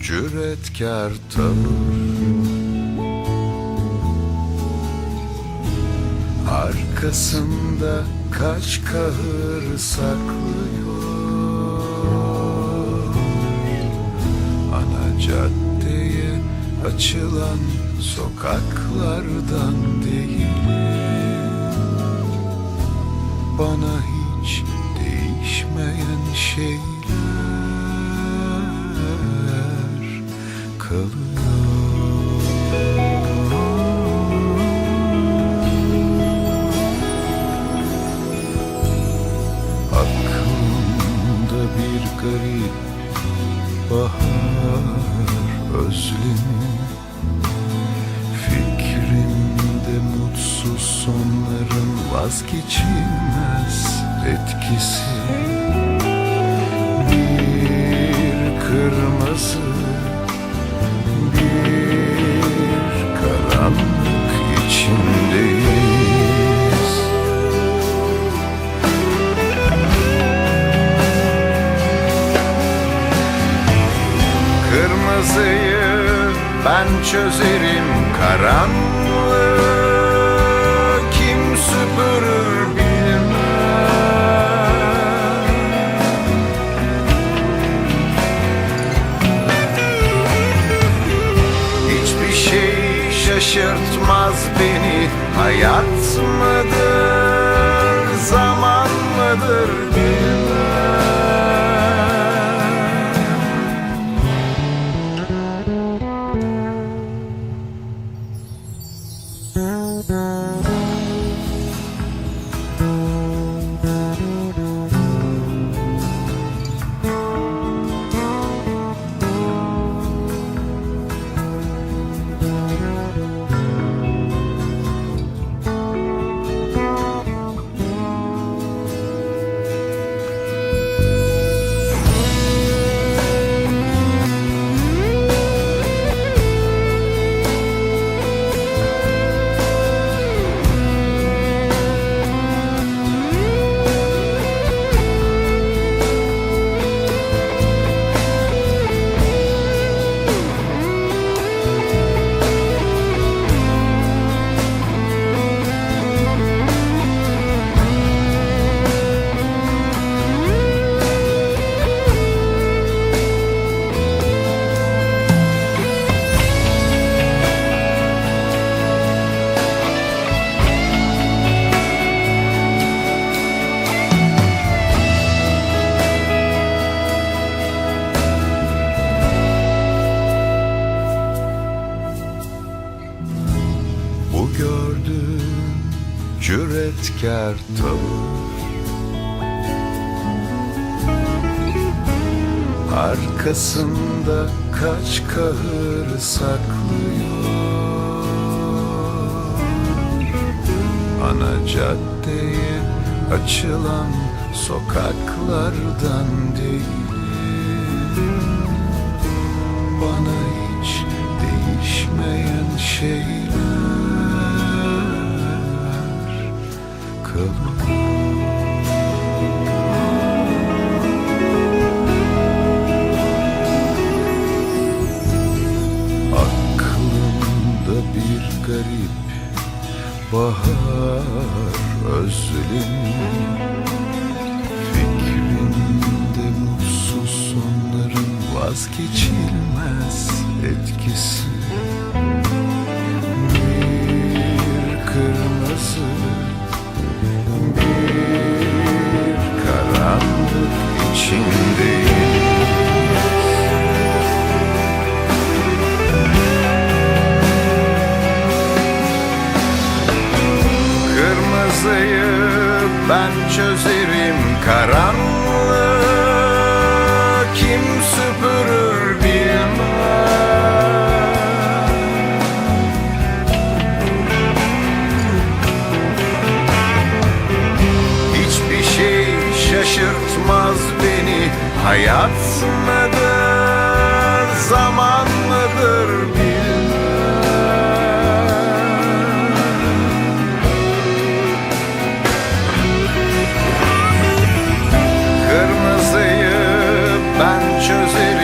cüretkar tavır. Arkasında kaç kahır saklıyor. Ana caddeye açılan sokaklardan değil. Bana hiç değişmeyen şeyler Aklımda bir garip bahar özlemi. Fikrimde mutsuz sonların vazgeçilmez etkisi. Bir kırmızı Kırmızıyı ben çözerim karanlığı. Kim süpürür bilmem Hiçbir şey şaşırtmaz beni. Hayat mıdır, zaman mıdır cüretkar tavır Arkasında kaç kahır saklıyor. Ana caddeye açılan sokaklardan değil. Bana hiç değişmeyen şeyler garip bahar özlemi Fikrimde mutsuz sonların vazgeçilmez etkisi Kırmızıyı ben çözerim. Karanlığı kim süpürür bilmem. Hiçbir şey şaşırtmaz beni. Hayat mıdır, zaman mıdır bilmem çözeriz